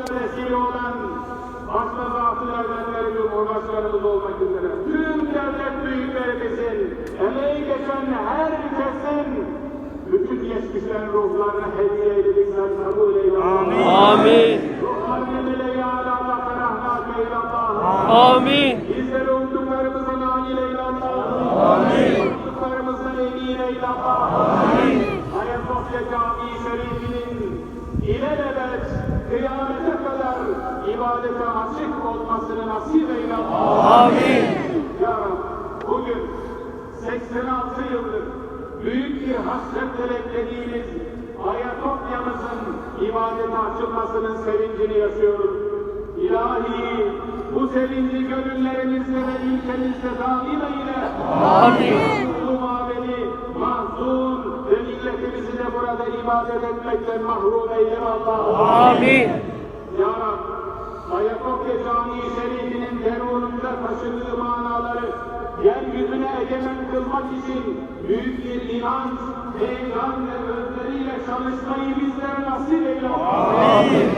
vesile olan başta zatı devletleri cumhurbaşkanımız olmak üzere tüm devlet büyüklerimizin emeği geçen her kesin bütün geçmişlerin ruhlarına hediye edilip sen kabul eyle. Amin. Amin. Ruhlarını bile ya Allah rahmet eyle Allah. Amin. Bizleri umduklarımıza nail eyle Allah. Amin. Umduklarımızdan emin eyle Allah. Amin. Ayasofya Camii Şerifi'nin ilelebet ibadete açık olmasını nasip eyle. Amin. Ya Rab, bugün 86 yıllık büyük bir hasretle beklediğimiz Ayasofya'mızın ibadete açılmasının sevincini yaşıyoruz. İlahi bu sevinci gönüllerimizde ve ülkemizde daim eyle. Amin. Bu mabedi mahzun ve milletimizi de burada ibadet etmekten mahrum eyleme Allah. Amin. Ayasofya Camii Şerifi'nin derununda taşıdığı manaları yeryüzüne egemen kılmak için büyük bir inanç, heyecan ve özleriyle çalışmayı bizlere nasip eyle. Amin.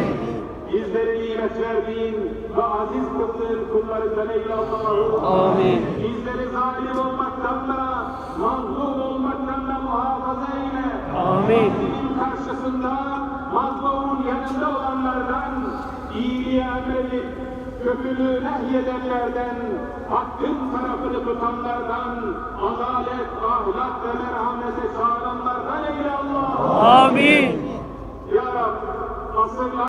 Bizlere nimet verdiğin ve aziz kıldığın kullarından eyle Allah'ım. Amin. Bizleri zalim olmaktan da, mazlum olmaktan da muhafaza eyle. Amin. Senin karşısında mazlumun yanında olanlardan, iyiliği emredip kötülüğü nehyedenlerden, hakkın tarafını tutanlardan, adalet, ahlak ve merhamete çağıranlardan eyle Allah. Amin. Ya Rab, asırlar